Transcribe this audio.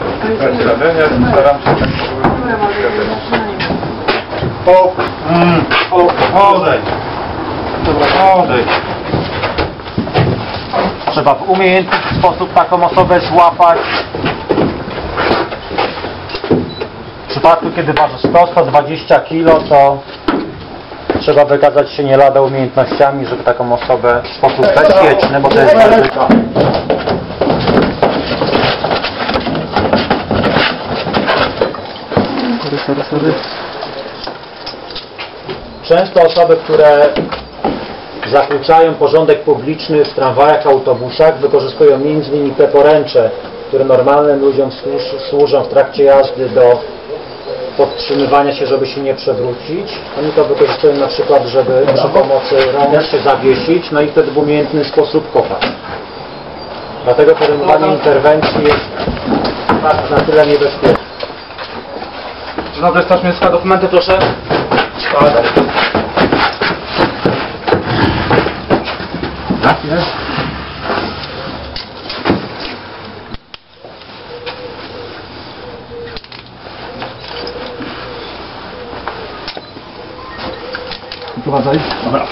Ja staram się tak O, mm, o, odejdź. Dobra, odejdź. Trzeba w umiejętny sposób taką osobę złapać. W przypadku, kiedy waży 100-120 kg, to trzeba wykazać się nie lada umiejętnościami, żeby taką osobę w sposób bezpieczny, bo to jest bardzo Często osoby, które zakłócają porządek publiczny w tramwajach, autobusach, wykorzystują m.in. te poręcze, które normalnym ludziom służ, służą w trakcie jazdy do podtrzymywania się, żeby się nie przewrócić. Oni to wykorzystują na przykład, żeby przy pomocy rąk się zawiesić, no i wtedy w umiejętny sposób kopać. Dlatego podejmowanie interwencji jest tak na tyle niebezpieczne. Dobrze, stać miejska dokumenty, proszę? Tak jest. Prowadzaj. Dobra.